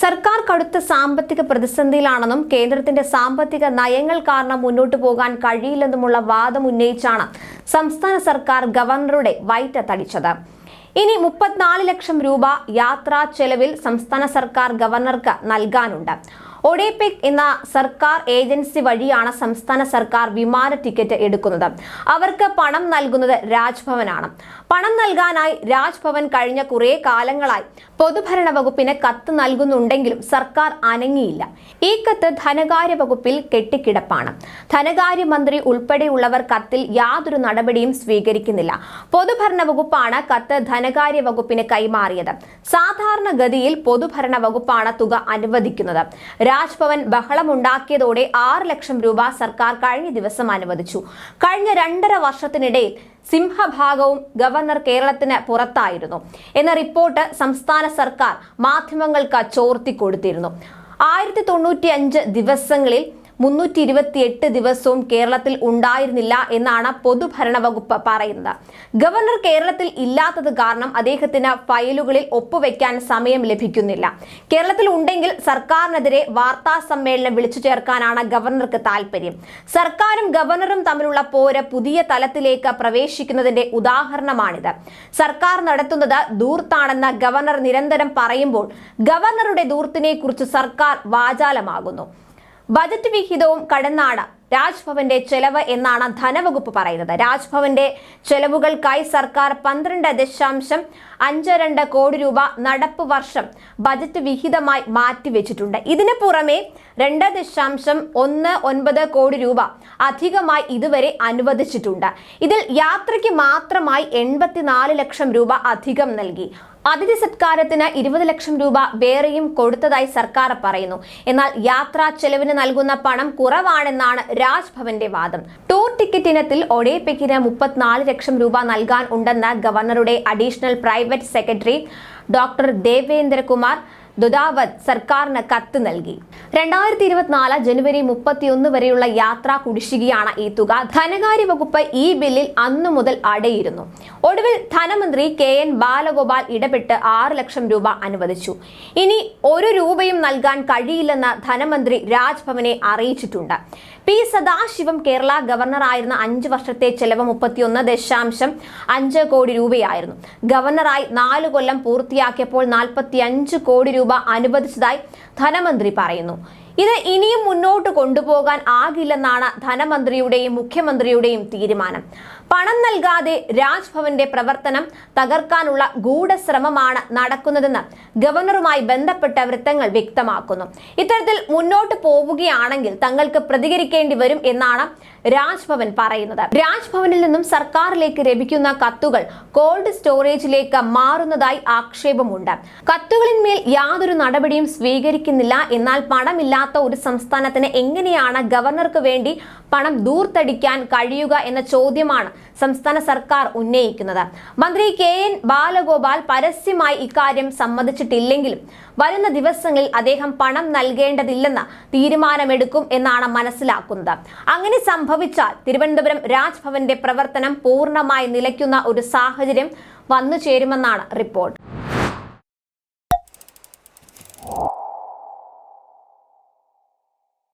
സർക്കാർ കടുത്ത സാമ്പത്തിക പ്രതിസന്ധിയിലാണെന്നും കേന്ദ്രത്തിന്റെ സാമ്പത്തിക നയങ്ങൾ കാരണം മുന്നോട്ട് പോകാൻ കഴിയില്ലെന്നുമുള്ള വാദം ഉന്നയിച്ചാണ് സംസ്ഥാന സർക്കാർ ഗവർണറുടെ വയറ്റത്തടിച്ചത് ഇനി മുപ്പത്തിനാല് ലക്ഷം രൂപ യാത്രാ ചെലവിൽ സംസ്ഥാന സർക്കാർ ഗവർണർക്ക് നൽകാനുണ്ട്. ഒഡേപിക് എന്ന സർക്കാർ ഏജൻസി വഴിയാണ് സംസ്ഥാന സർക്കാർ വിമാന ടിക്കറ്റ് എടുക്കുന്നത്. അവർക്ക് പണം നൽകുന്നത് രാജ്ഭവനാണ്. പണം നൽകാനായി രാജ്ഭവൻ കഴിഞ്ഞ കുറേ കാലങ്ങളായി പൊതുഭരണ വകുപ്പിന് കത്ത് നൽകുന്നുണ്ടെങ്കിലും സർക്കാർ അനങ്ങിയില്ല. ഈ കത്ത് ധനകാര്യ വകുപ്പിൽ കെട്ടിക്കിടപ്പാണ്. ധനകാര്യമന്ത്രി ഉൾപ്പെടെയുള്ളവർ കത്തിൽ യാതൊരു നടപടിയും സ്വീകരിക്കുന്നില്ല. പൊതുഭരണ വകുപ്പാണ് കത്ത് ധനകാര്യ വകുപ്പിന് കൈമാറിയത്. സാധാരണഗതിയിൽ പൊതുഭരണ വകുപ്പാണ് തുക അനുവദിക്കുന്നത്. രാജ്ഭവൻ ബഹളമുണ്ടാക്കിയതോടെ ആറ് ലക്ഷം രൂപ സർക്കാർ കഴിഞ്ഞ ദിവസം അനുവദിച്ചു. കഴിഞ്ഞ രണ്ടര വർഷത്തിനിടയിൽ സിംഹഭാഗവും ഗവർണർ കേരളത്തിന് പുറത്തായിരുന്നു. എന്ന റിപ്പോർട്ട് സംസ്ഥാന സർക്കാർ മാധ്യമങ്ങൾക്ക് ചോർത്തിക്കൊടുത്തിരുന്നു. ആയിരത്തി തൊണ്ണൂറ്റി അഞ്ച് ദിവസങ്ങളിൽ മുന്നൂറ്റി ഇരുപത്തിയെട്ട് ദിവസവും കേരളത്തിൽ ഉണ്ടായിരുന്നില്ല എന്നാണ് പൊതുഭരണ വകുപ്പ് പറയുന്നത്. ഗവർണർ കേരളത്തിൽ ഇല്ലാത്തത് കാരണം അദ്ദേഹത്തിന് ഫയലുകളിൽ ഒപ്പുവെക്കാൻ സമയം ലഭിക്കുന്നില്ല. കേരളത്തിൽ ഉണ്ടെങ്കിൽ സർക്കാരിനെതിരെ വാർത്താ സമ്മേളനം വിളിച്ചു ചേർക്കാനാണ് ഗവർണർക്ക് താല്പര്യം സർക്കാരും ഗവർണറും തമ്മിലുള്ള പോര പുതിയ തലത്തിലേക്ക് പ്രവേശിക്കുന്നതിന്റെ ഉദാഹരണമാണിത്. സർക്കാർ നടത്തുന്നത് ദൂർത്താണെന്ന് ഗവർണർ നിരന്തരം പറയുമ്പോൾ ഗവർണറുടെ ദൂർത്തിനെ കുറിച്ച് സർക്കാർ വാചാലമാകുന്നു. ബജറ്റ് വിഹിതവും കടന്നാണ് രാജ്ഭവന്റെ ചെലവ് എന്നാണ് ധനവകുപ്പ് പറയുന്നത്. രാജ്ഭവന്റെ ചെലവുകൾക്കായി സർക്കാർ പന്ത്രണ്ട് ദശാംശം അഞ്ച് രണ്ട് കോടി രൂപ നടപ്പ് വർഷം ബജറ്റ് വിഹിതമായി മാറ്റിവെച്ചിട്ടുണ്ട്. ഇതിന് പുറമെ രണ്ട് ദശാംശം ഒന്ന് ഒൻപത് കോടി രൂപ അധികമായി ഇതുവരെ അനുവദിച്ചിട്ടുണ്ട്. ഇതിൽ യാത്രയ്ക്ക് മാത്രമായി എൺപത്തിനാല് ലക്ഷം രൂപ അധികം നൽകി. അതിഥി സത്കാരത്തിന് ഇരുപത് ലക്ഷം രൂപ വേറെയും കൊടുത്തതായി സർക്കാർ പറയുന്നു. എന്നാൽ യാത്രാ ചെലവിന് നൽകുന്ന പണം കുറവാണെന്നാണ് രാജ്ഭവന്റെ വാദം. ടൂർ ടിക്കറ്റ് ഇനത്തിൽ ഒഡേപെക്കിന് മുപ്പത്തിനാല് ലക്ഷം രൂപ നൽകാൻ ഉണ്ടെന്ന് ഗവർണറുടെ additional private secretary doctor Devendrakumar Dudawat സർക്കാരിന് കത്ത് നൽകി. രണ്ടായിരത്തി ഇരുപത്തിനാല് ജനുവരി മുപ്പത്തിയൊന്ന് വരെയുള്ള യാത്രാ കുടിശ്ശികയാണ് ഈ തുക. ധനകാര്യ വകുപ്പ് ഈ ബില്ലിൽ അന്നു മുതൽ അടയിരുന്നു. ഒടുവിൽ ധനമന്ത്രി കെ എൻ ബാലഗോപാൽ ഇടപെട്ട് ആറ് ലക്ഷം രൂപ അനുവദിച്ചു. ഇനി ഒരു രൂപയും നൽകാൻ കഴിയില്ലെന്ന് ധനമന്ത്രി രാജ്ഭവനെ അറിയിച്ചിട്ടുണ്ട്. പി സദാശിവം കേരള ഗവർണർ ആയിരുന്ന അഞ്ച് വർഷത്തെ ചെലവ് മുപ്പത്തിയൊന്ന് ദശാംശം അഞ്ച് കോടി രൂപയായിരുന്നു. ഗവർണറായി നാല് കൊല്ലം പൂർത്തിയാക്കിയപ്പോൾ നാൽപ്പത്തി അഞ്ച് കോടി രൂപ അനുവദിച്ചതായി ധനമന്ത്രി പറയുന്നു. ഇത് ഇനിയും മുന്നോട്ട് കൊണ്ടുപോകാൻ ആകില്ലെന്നാണ് ധനമന്ത്രിയുടെയും മുഖ്യമന്ത്രിയുടെയും തീരുമാനം. പണം നൽകാതെ രാജ്ഭവന്റെ പ്രവർത്തനം തകർക്കാനുള്ള ഗൂഢശ്രമമാണ് നടക്കുന്നതെന്ന് ഗവർണറുമായി ബന്ധപ്പെട്ട വൃത്തങ്ങൾ വ്യക്തമാക്കുന്നു. ഇത്തരത്തിൽ മുന്നോട്ട് പോവുകയാണെങ്കിൽ തങ്ങൾക്ക് പ്രതികരിക്കേണ്ടി വരും എന്നാണ് രാജ്ഭവൻ പറയുന്നത്. രാജ്ഭവനിൽ നിന്നും സർക്കാരിലേക്ക് ലഭിക്കുന്ന കത്തുകൾ കോൾഡ് സ്റ്റോറേജിലേക്ക് മാറുന്നതായി ആക്ഷേപമുണ്ട്. കത്തുകളിന്മേൽ യാതൊരു നടപടിയും സ്വീകരിക്കുന്നില്ല. എന്നാൽ പണമില്ലാത്ത ഒരു സംസ്ഥാനത്തിന് എങ്ങനെയാണ് ഗവർണർക്ക് വേണ്ടി പണം ദൂർത്തടിക്കാൻ കഴിയുക എന്ന ചോദ്യമാണ് സംസ്ഥാന സർക്കാർ ഉന്നയിക്കുന്നത്. മന്ത്രി കെ എൻ ബാലഗോപാൽ പരസ്യമായി ഇക്കാര്യം സമ്മതിച്ചിട്ടില്ലെങ്കിലും വരുന്ന ദിവസങ്ങളിൽ അദ്ദേഹം പണം നൽകേണ്ടതില്ലെന്ന് തീരുമാനമെടുക്കും എന്നാണ് മനസ്സിലാക്കുന്നത്. അങ്ങനെ സംഭവിച്ചാൽ തിരുവനന്തപുരം രാജ്ഭവന്റെ പ്രവർത്തനം പൂർണമായി നിലയ്ക്കുന്ന ഒരു സാഹചര്യം വന്നു ചേരുമെന്നാണ് റിപ്പോർട്ട്.